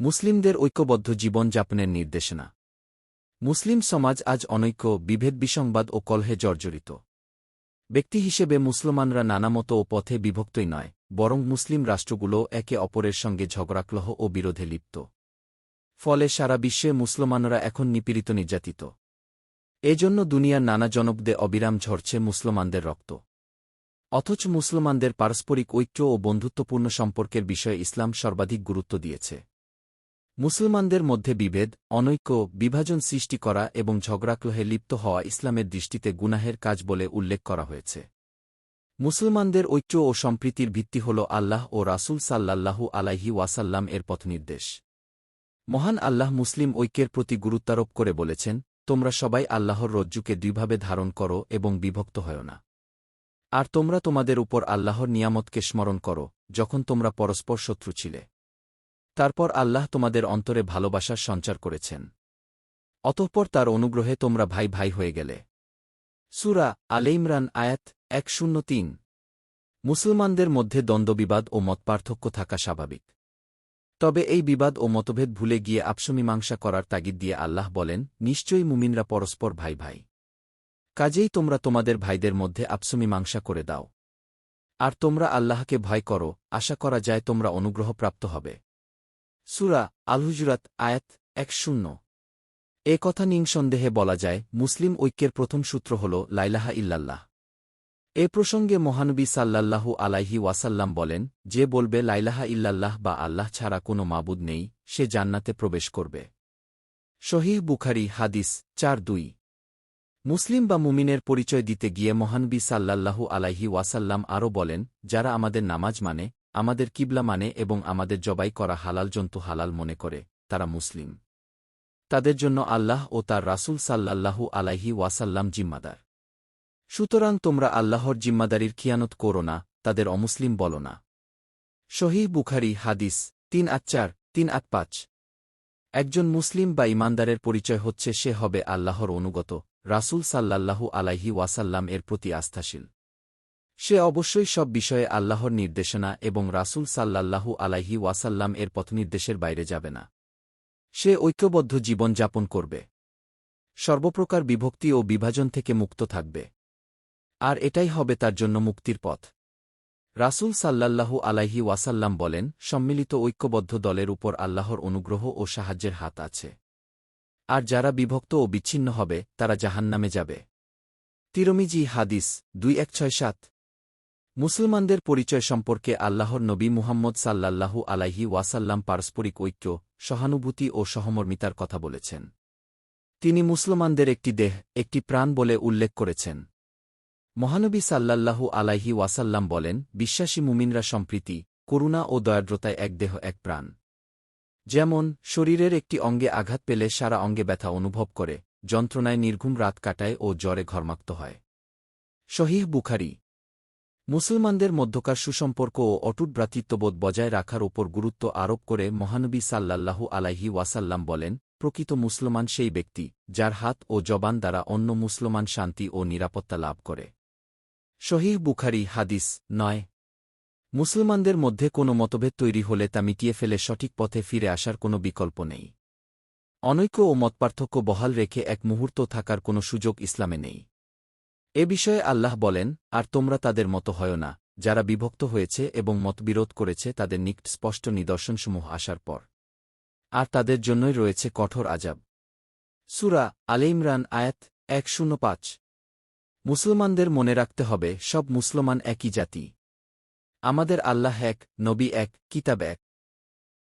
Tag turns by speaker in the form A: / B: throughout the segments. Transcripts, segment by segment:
A: মুসলিমদের ঐক্যবদ্ধ জীবন জীবনযাপনের নির্দেশনা। মুসলিম সমাজ আজ অনৈক্য, বিভেদ, বিসংবাদ ও কলহে জর্জরিত। ব্যক্তি হিসেবে মুসলমানরা নানামত ও পথে বিভক্তই নয়, বরং মুসলিম রাষ্ট্রগুলো একে অপরের সঙ্গে ঝগড়াক্লহ ও বিরোধে লিপ্ত। ফলে সারা বিশ্বে মুসলমানরা এখন নিপীড়িত নির্যাতিত। এজন্য দুনিয়ার নানা জনপদে অবিরাম ঝরছে মুসলমানদের রক্ত। অথচ মুসলমানদের পারস্পরিক ঐক্য ও বন্ধুত্বপূর্ণ সম্পর্কের বিষয়ে ইসলাম সর্বাধিক গুরুত্ব দিয়েছে। মুসলমানদের মধ্যে বিভেদ, অনৈক্য, বিভাজন সৃষ্টি করা এবং ঝগড়াক্লহে লিপ্ত হওয়া ইসলামের দৃষ্টিতে গুনাহের কাজ বলে উল্লেখ করা হয়েছে। মুসলমানদের ঐক্য ও সম্প্রীতির ভিত্তি হল আল্লাহ ও রাসূল সাল্লাল্লাহু আলাইহি ওয়াসাল্লাম এর পথনির্দেশ। মহান আল্লাহ মুসলিম ঐক্যের প্রতি গুরুত্বারোপ করে বলেছেন, তোমরা সবাই আল্লাহর রজ্জুকে দুইভাবে ধারণ করো এবং বিভক্ত হয় না। আর তোমরা তোমাদের উপর আল্লাহর নিয়ামতকে স্মরণ করো, যখন তোমরা পরস্পর শত্রু ছিলে। তারপর আল্লাহ তোমাদের অন্তরে ভালোবাসার সঞ্চার করেছেন। অতঃপর তার অনুগ্রহে তোমরা ভাই ভাই হয়ে গেলে। সুরা আলে ইমরান আয়াত এক মুসলমানদের মধ্যে দ্বন্দ্ববিবাদ ও মতপার্থক্য থাকা স্বাভাবিক। তবে এই বিবাদ ও মতভেদ ভুলে গিয়ে আপসমীমাংসা করার তাগিদ দিয়ে আল্লাহ বলেন, নিশ্চয়ই মুমিনরা পরস্পর ভাই ভাই। কাজেই তোমরা তোমাদের ভাইদের মধ্যে আপসমীমাংসা করে দাও। আর তোমরা আল্লাহকে ভয় করো, আশা করা যায় তোমরা অনুগ্রহপ্রাপ্ত হবে। সুরা আলহুজুরাত, আয়াত এক শূন্য। এ কথা নিঃসন্দেহে বলা যায়, মুসলিম ঐক্যের প্রথম সূত্র হল লাইলাহা ইল্লাল্লাহ। এ প্রসঙ্গে মহানবী সাল্লাল্লাহু আলাইহি ওয়াসাল্লাম বলেন, যে বলবে লাইলাহা ইল্লাল্লাহ বা আল্লাহ ছাড়া কোনো মাবুদ নেই, সে জান্নাতে প্রবেশ করবে। শহীহ বুখারি, হাদিস চার দুই। মুসলিম বা মুমিনের পরিচয় দিতে গিয়ে মহানবী সাল্লাল্লাহু আলাইহি ওয়াসাল্লাম আরও বলেন, যারা আমাদের নামাজ মানে আমাদের কিবলা মানে এবং আমাদের জবাই করা হালাল জন্তু হালাল মনে করে, তারা মুসলিম। তাদের জন্য আল্লাহ ও তার রাসূল সাল্লাল্লাহু আলাইহি ওয়াসাল্লাম জিম্মাদার। সুতরাং তোমরা আল্লাহর জিম্মাদারির খিয়ানত করো না, তাদের অমুসলিম বলো না। শহীদ বুখারি হাদিস তিন আট চার, তিন আট পাঁচ। একজন মুসলিম বা ইমানদারের পরিচয় হচ্ছে সে হবে আল্লাহর অনুগত, রাসূল সাল্লাল্লাহু আলাইহি ওয়াসাল্লাম এর প্রতি আস্থাশীল। সে অবশ্যই সব বিষয়ে আল্লাহর নির্দেশনা এবং রাসূল সাল্লাল্লাহু আলাইহি ওয়াসাল্লাম এর পথনির্দেশের বাইরে যাবে না। সে ঐক্যবদ্ধ জীবন যাপন করবে। সর্বপ্রকার বিভক্তি ও বিভাজন থেকে মুক্ত থাকবে। আর এটাই হবে তার জন্য মুক্তির পথ। রাসূল সাল্লাল্লাহু আলাইহি ওয়াসাল্লাম বলেন, সম্মিলিত ঐক্যবদ্ধ দলের উপর আল্লাহর অনুগ্রহ ও সাহায্যের হাত আছে। আর যারা বিভক্ত ও বিচ্ছিন্ন হবে, তারা জাহান্নামে যাবে। তিরমিজি হাদিস দুই এক ছয় সাত। মুসলমানদের পরিচয় সম্পর্কে আল্লাহর নবী মুহাম্মদ সাল্লাল্লাহু আলাইহি ওয়াসাল্লাম পারস্পরিক ঐক্য, সহানুভূতি ও সহমর্মিতার কথা বলেছেন। তিনি মুসলমানদের একটি দেহ, একটি প্রাণ বলে উল্লেখ করেছেন। মহানবী সাল্লাল্লাহু আলাইহি ওয়াসাল্লাম বলেন, বিশ্বাসী মুমিনরা সম্প্রীতি, করুণা ও দয়াদ্রতায় এক দেহ, এক প্রাণ। যেমন, শরীরের একটি অঙ্গে আঘাত পেলে সারা অঙ্গে ব্যথা অনুভব করে, যন্ত্রণায় নির্ঘুম রাত কাটায় ও জ্বরে ঘর্মাক্ত হয়। শহীহ বুখারি মুসলমানদের মধ্যকার সুসম্পর্ক ও অটুট ভ্রাতৃত্ববোধ বজায় রাখার ওপর গুরুত্ব আরোপ করে মহানবী সাল্লাল্লাহু আলাইহি ওয়াসাল্লাম বলেন, প্রকৃত মুসলমান সেই ব্যক্তি, যার হাত ও জবান দ্বারা অন্য মুসলমান শান্তি ও নিরাপত্তা লাভ করে। শহীহ বুখারি, হাদিস নয়। মুসলমানদের মধ্যে কোনো মতভেদ তৈরি হলে তা মিটিয়ে ফেলে সঠিক পথে ফিরে আসার কোনো বিকল্প নেই। অনৈক্য ও মতপার্থক্য বহাল রেখে এক মুহূর্ত থাকার কোনো সুযোগ ইসলামে নেই। এ বিষয়ে আল্লাহ বলেন, আর তোমরা তাদের মতো হয় না, যারা বিভক্ত হয়েছে এবং মতবিরোধ করেছে তাদের নিকট স্পষ্ট নিদর্শনসমূহ আসার পর। আর তাদের জন্যই রয়েছে কঠোর আজাব সুরা আলে ইমরান, আয়াত এক শূন্য পাঁচ। মুসলমানদের মনে রাখতে হবে, সব মুসলমান একই জাতি। আমাদের আল্লাহ এক, নবী এক, কিতাব এক।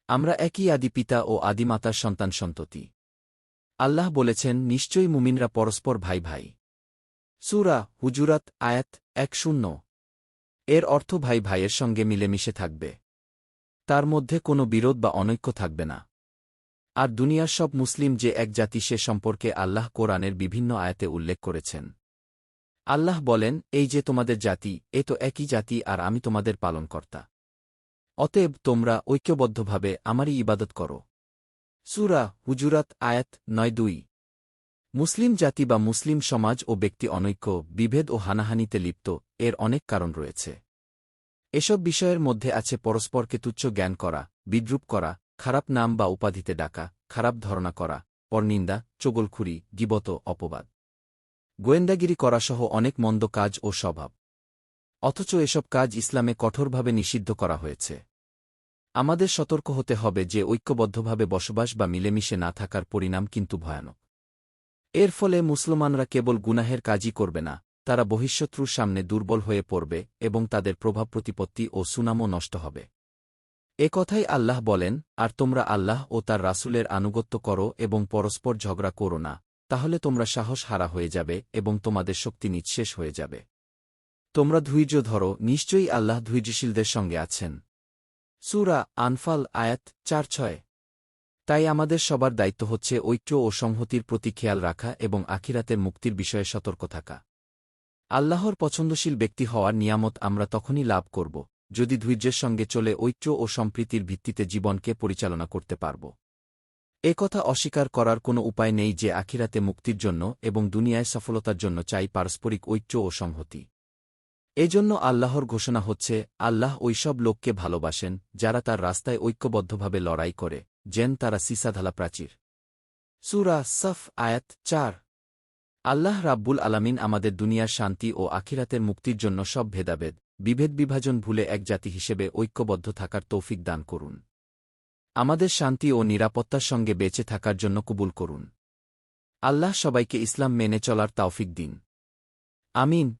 A: আমরা একই আদি পিতা ও আদিমাতার সন্তান সন্ততি। আল্লাহ বলেছেন, নিশ্চয়ই মুমিনরা পরস্পর ভাই ভাই। সুরা হুজুরাত আয়াত এক শূন্য এর অর্থ ভাই ভাইয়ের সঙ্গে মিলেমিশে থাকবে। তার মধ্যে কোনো বিরোধ বা অনৈক্য থাকবে না। আর দুনিয়ার সব মুসলিম যে এক জাতি সে সম্পর্কে আল্লাহ কোরআনের বিভিন্ন আয়াতে উল্লেখ করেছেন। আল্লাহ বলেন, এই যে তোমাদের জাতি, এ তো একই জাতি আর আমি তোমাদের পালনকর্তা। অতএব তোমরা ঐক্যবদ্ধভাবে আমারই ইবাদত করো। সুরা হুজুরাত আয়াত নয় দুই। মুসলিম জাতি বা মুসলিম সমাজ ও ব্যক্তি অনৈক্য, বিভেদ ও হানাহানিতে লিপ্ত, এর অনেক কারণ রয়েছে। এসব বিষয়ের মধ্যে আছে পরস্পরকে তুচ্ছ জ্ঞান করা, বিদ্রুপ করা, খারাপ নাম বা উপাধিতে ডাকা, খারাপ ধারণা করা পরনিন্দা চগলখুরি, গিবত অপবাদ। গোয়েন্দাগিরি করাসহ অনেক মন্দ কাজ ও স্বভাব। অথচ এসব কাজ ইসলামে কঠোরভাবে নিষিদ্ধ করা হয়েছে। আমাদের সতর্ক হতে হবে যে ঐক্যবদ্ধভাবে বসবাস বা মিলেমিশে না থাকার পরিণাম কিন্তু ভয়ানক। এর ফলে মুসলমানরা কেবল গুনাহের কাজই করবে না, তারা বহিঃশত্রুর সামনে দুর্বল হয়ে পড়বে এবং তাদের প্রভাব প্রতিপত্তি ও সুনামও নষ্ট হবে। এ কথাই আল্লাহ বলেন, আর তোমরা আল্লাহ ও তার রাসূলের আনুগত্য করো এবং পরস্পর ঝগড়া করো না, তাহলে তোমরা সাহস হারা হয়ে যাবে এবং তোমাদের শক্তি নিঃশেষ হয়ে যাবে। তোমরা ধৈর্য ধরো, নিশ্চয়ই আল্লাহ ধৈর্যশীলদের সঙ্গে আছেন। সুরা আনফাল আয়াত চার ছয়। তাই আমাদের সবার দায়িত্ব হচ্ছে ঐক্য ও সংহতির প্রতি খেয়াল রাখা এবং আখিরাতের মুক্তির বিষয়ে সতর্ক থাকা। আল্লাহর পছন্দশীল ব্যক্তি হওয়ার নিয়ামত আমরা তখনই লাভ করব, যদি ধৈর্যের সঙ্গে চলে ঐক্য ও সম্প্রীতির ভিত্তিতে জীবনকে পরিচালনা করতে পারব। এ কথা অস্বীকার করার কোনো উপায় নেই যে আখিরাতে মুক্তির জন্য এবং দুনিয়ায় সফলতার জন্য চাই পারস্পরিক ঐক্য ও সংহতি। এজন্য আল্লাহর ঘোষণা হচ্ছে, আল্লাহ ঐসব লোককে ভালোবাসেন, যারা তার রাস্তায় ঐক্যবদ্ধভাবে লড়াই করে। যেন তারা সিসাধালা প্রাচীর। সুরা সফ আয়াত চার। আল্লাহ রাব্বুল আলামিন আমাদের দুনিয়ার শান্তি ও আখিরাতের মুক্তির জন্য সব ভেদাভেদ, বিভেদ বিভাজন ভুলে এক জাতি হিসেবে ঐক্যবদ্ধ থাকার তৌফিক দান করুন। আমাদের শান্তি ও নিরাপত্তার সঙ্গে বেঁচে থাকার জন্য কবুল করুন। আল্লাহ সবাইকে ইসলাম মেনে চলার তাওফিক দিন। আমিন।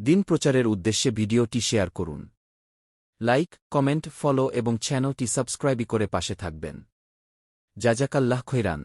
A: দিন প্রচারের উদ্দেশ্যে ভিডিওটি শেয়ার করুন। লাইক কমেন্ট ফলো এবং চ্যানেলটি সাবস্ক্রাইবই করে পাশে থাকবেন। জাজাকাল্লাহ খৈরান।